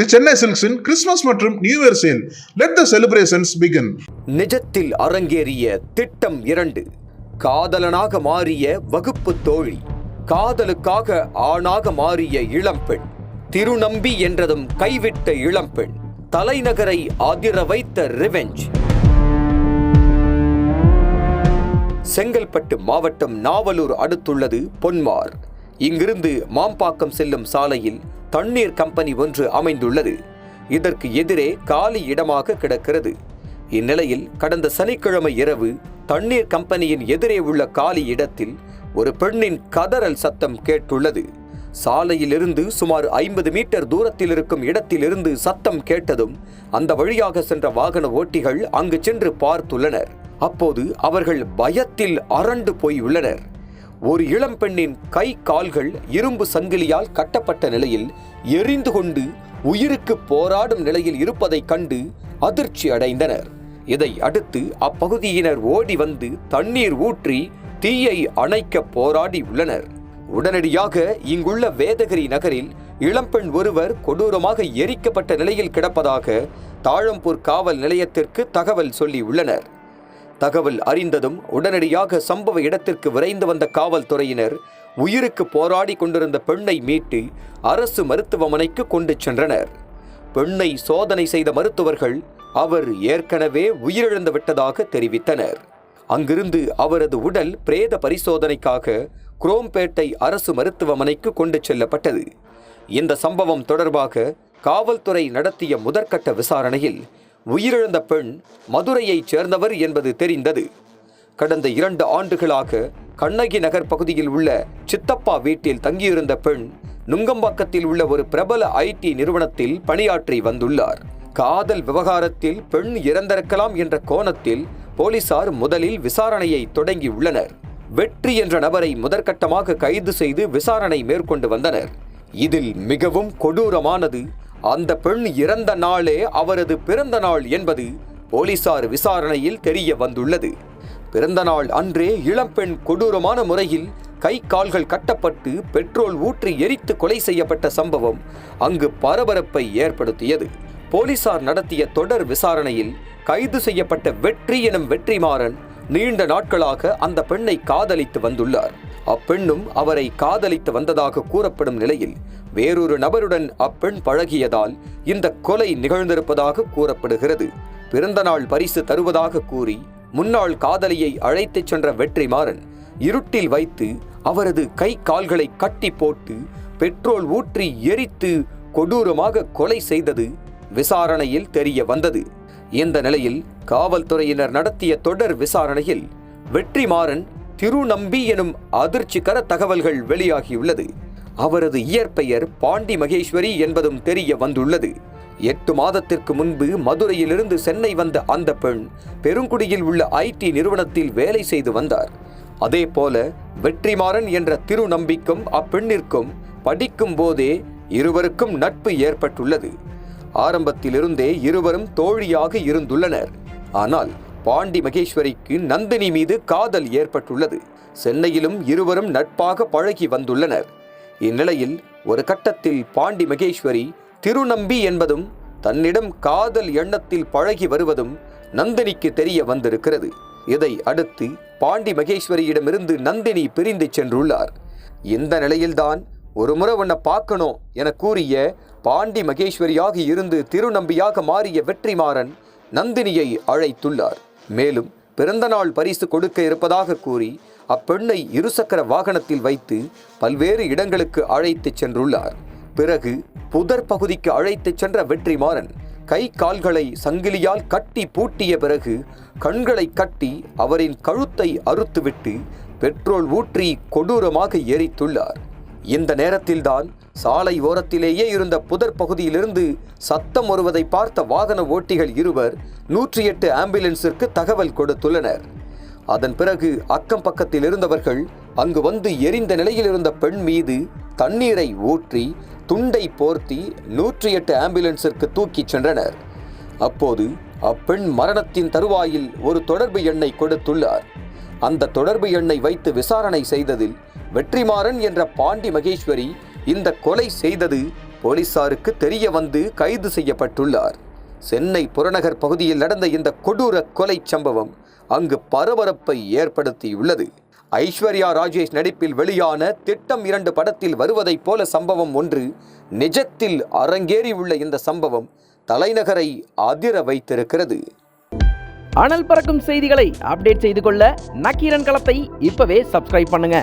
தி சென்னை சில்க்ஸின் கிறிஸ்துமஸ் மற்றும் new year sale. Let the celebrations begin நிஜத்தில் அரங்கேறிய திட்டம் இரண்டு. காதலனாக மாறிய வகுப்பு தோழி காதலுக்காக ஆணாக மாறிய இளம்பெண் திருநம்பி என்றதும் கைவிட்ட இளம்பெண் தலைநகரை அதிர வைத்த ரிவெஞ்ச் செங்கல்பட்டு மாவட்டம் நாவலூர் அடுத்துள்ளது பொன்மார். இங்கிருந்து மாம்பாக்கம் செல்லும் சாலையில் தண்ணீர் கம்பெனி ஒன்று அமைந்துள்ளது. இதற்கு எதிரே காலி இடமாக கிடக்கிறது. இந்நிலையில் கடந்த சனிக்கிழமை இரவு தண்ணீர் கம்பெனியின் எதிரே உள்ள காலி இடத்தில் ஒரு பெண்ணின் கதறல் சத்தம் கேட்டுள்ளது. சாலையிலிருந்து சுமார் ஐம்பது மீட்டர் தூரத்தில் இருக்கும் இடத்திலிருந்து சத்தம் கேட்டதும் அந்த வழியாக சென்ற வாகன ஓட்டிகள் அங்கு சென்று பார்த்துள்ளனர். அப்போது அவர்கள் பயத்தில் அரண்டு போய் ஒரு ஒரு இளம்பெண்ணின் கை கால்கள் இரும்பு சங்கிலியால் கட்டப்பட்ட நிலையில் எரிந்து கொண்டு உயிருக்கு போராடும் நிலையில் இருப்பதைக் கண்டு அதிர்ச்சி அடைந்தனர். இதை அடுத்து அப்பகுதியினர் ஓடி வந்து தண்ணீர் ஊற்றி தீயை அணைக்க போராடி உள்ளனர். உடனடியாக இங்குள்ள வேதகிரி நகரில் இளம்பெண் ஒருவர் கொடூரமாக எரிக்கப்பட்ட நிலையில் கிடப்பதாக தாழம்பூர் காவல் நிலையத்திற்கு தகவல் சொல்லி உள்ளனர். தகவல் அறிந்ததும் உடனடியாக சம்பவ இடத்திற்கு விரைந்து வந்த காவல்துறையினர் உயிருக்கு போராடி கொண்டிருந்த பெண்ணை மீட்டு அரசு மருத்துவமனைக்கு கொண்டு சென்றனர். பெண்ணை சோதனை செய்த மருத்துவர்கள் அவர் ஏற்கனவே உயிரிழந்து விட்டதாக தெரிவித்தனர். அங்கிருந்து அவரது உடல் பிரேத பரிசோதனைக்காக குரோம்பேட்டை அரசு மருத்துவமனைக்கு கொண்டு செல்லப்பட்டது. இந்த சம்பவம் தொடர்பாக காவல்துறை நடத்திய முதற்கட்ட விசாரணையில் உயிரிழந்த பெண் மதுரையைச் சேர்ந்தவர் என்பது தெரிந்தது. கடந்த இரண்டு ஆண்டுகளாக கண்ணகி நகர் பகுதியில் உள்ள சித்தப்பா வீட்டில் தங்கியிருந்த பெண் நுங்கம்பாக்கத்தில் உள்ள ஒரு பிரபல ஐடி நிறுவனத்தில் பணியாற்றி வந்துள்ளார். காதல் விவகாரத்தில் பெண் இறந்திருக்கலாம் என்ற கோணத்தில் போலீசார் முதலில் விசாரணையை தொடங்கியுள்ளனர் வெற்றி என்ற நபரை முதற்கட்டமாக கைது செய்து விசாரணை மேற்கொண்டு வந்தனர். இதில் மிகவும் கொடூரமானது அந்த பெண் இறந்த நாளே அவரது பிறந்த நாள் என்பது போலீசார் விசாரணையில் தெரிய வந்துள்ளது. பிறந்த நாள் அன்றே இளம்பெண் கொடூரமான முறையில் கை கால்கள் கட்டப்பட்டு பெட்ரோல் ஊற்றி எரித்து கொலை செய்யப்பட்ட சம்பவம் அங்கு பரபரப்பை ஏற்படுத்தியது. போலீசார் நடத்திய தொடர் விசாரணையில் கைது செய்யப்பட்ட வெற்றி எனும் வெற்றிமாறன் நீண்ட நாட்களாக அந்த பெண்ணை காதலித்து வந்துள்ளார். அப்பெண்ணும் அவரை காதலித்து வந்ததாக கூறப்படும் நிலையில் வேறொரு நபருடன் அப்பெண் பழகியதால் இந்த கொலை நிகழ்ந்திருப்பதாக கூறப்படுகிறது. பிறந்தநாள் பரிசு தருவதாக கூறி முன்னாள் காதலியை அழைத்துச் சென்ற வெற்றிமாறன் இருட்டில் வைத்து அவரது கை கால்களை கட்டி போட்டு பெட்ரோல் ஊற்றி எரித்து கொடூரமாக கொலை செய்தது விசாரணையில் தெரிய வந்தது. இந்த நிலையில் காவல்துறையினர் நடத்திய தொடர் விசாரணையில் வெற்றிமாறன் திருநம்பி எனும் அதிர்ச்சிகர தகவல்கள் வெளியாகியுள்ளது. அவரது இயற்பெயர் பாண்டி மகேஸ்வரி என்பதும் தெரிய வந்துள்ளது. எட்டு மாதத்திற்கு முன்பு மதுரையிலிருந்து சென்னை வந்த அந்த பெண் பெருங்குடியில் உள்ள ஐடி நிறுவனத்தில் வேலை செய்து வந்தார். அதே போல வெற்றிமாறன் என்ற திருநம்பிக்கும் அப்பெண்ணிற்கும் படிக்கும் போதே இருவருக்கும் நட்பு ஏற்பட்டுள்ளது. ஆரம்பத்திலிருந்தே இருவரும் தோழியாக இருந்துள்ளனர். ஆனால் பாண்டி மகேஸ்வரிக்கு நந்தினி மீது காதல் ஏற்பட்டுள்ளது. சென்னையிலும் இருவரும் நட்பாக பழகி வந்துள்ளனர். இந்நிலையில் ஒரு கட்டத்தில் பாண்டி மகேஸ்வரி திருநம்பி என்பதும் தன்னிடம் காதல் எண்ணத்தில் பழகி வருவதும் நந்தினிக்கு தெரிய வந்திருக்கிறது. இதை அடுத்து பாண்டி மகேஸ்வரியிடமிருந்து நந்தினி பிரிந்து சென்றுள்ளார். இந்த நிலையில்தான் ஒரு முறை உன்னை பார்க்கணும் என கூறிய பாண்டி மகேஸ்வரியாக இருந்து திருநம்பியாக மாறிய வெற்றிமாறன் நந்தினியை அழைத்துள்ளார். மேலும் பிறந்தநாள் பரிசு கொடுக்க இருப்பதாக கூறி அப்பெண்ணை இருசக்கர வாகனத்தில் வைத்து பல்வேறு இடங்களுக்கு அழைத்துச் சென்றுள்ளார். பிறகு புதர் பகுதிக்கு அழைத்துச் சென்ற வெற்றிமாறன் கை கால்களை சங்கிலியால் கட்டி பூட்டிய பிறகு கண்களை கட்டி அவரின் கழுத்தை அறுத்துவிட்டு பெட்ரோல் ஊற்றி கொடூரமாக எரித்துள்ளார். இந்த நேரத்தில்தான் சாலை ஓரத்திலேயே இருந்த புதர் பகுதியிலிருந்து சத்தம் வருவதை பார்த்த வாகன ஓட்டிகள் இருவர் நூற்றி எட்டு ஆம்புலன்ஸிற்கு தகவல் கொடுத்துள்ளனர். அதன் பிறகு அக்கம் பக்கத்தில் இருந்தவர்கள் அங்கு வந்து எரிந்த நிலையில் இருந்த பெண் மீது தண்ணீரை ஊற்றி துண்டை போர்த்தி நூற்றி எட்டு ஆம்புலன்ஸிற்கு தூக்கிச் சென்றனர். அப்போது அப்பெண் மரணத்தின் தருவாயில் ஒரு தொடர்பு எண்ணை கொடுத்துள்ளார். அந்த தொடர்பு எண்ணை வைத்து விசாரணை செய்ததில் வெற்றிமாறன் என்ற பாண்டி மகேஸ்வரி இந்த கொலை செய்தது போலீசாருக்கு தெரிய வந்து கைது செய்யப்பட்டுள்ளார். சென்னை புறநகர் பகுதியில் நடந்த இந்த கொடூர கொலை சம்பவம் அங்கு பரபரப்பை ஏற்படுத்தியுள்ளது. ஐஸ்வர்யா ராஜேஷ் நடிப்பில் வெளியான திட்டம் இரண்டு படத்தில் வருவதைப் போல சம்பவம் ஒன்று நிஜத்தில் அரங்கேறியுள்ள இந்த சம்பவம் தலைநகரை அதிர வைத்திருக்கிறது. அனல் பறக்கும் செய்திகளை அப்டேட் செய்து கொள்ள நக்கீரன் களத்தை இப்பவே சப்ஸ்கிரைப் பண்ணுங்க.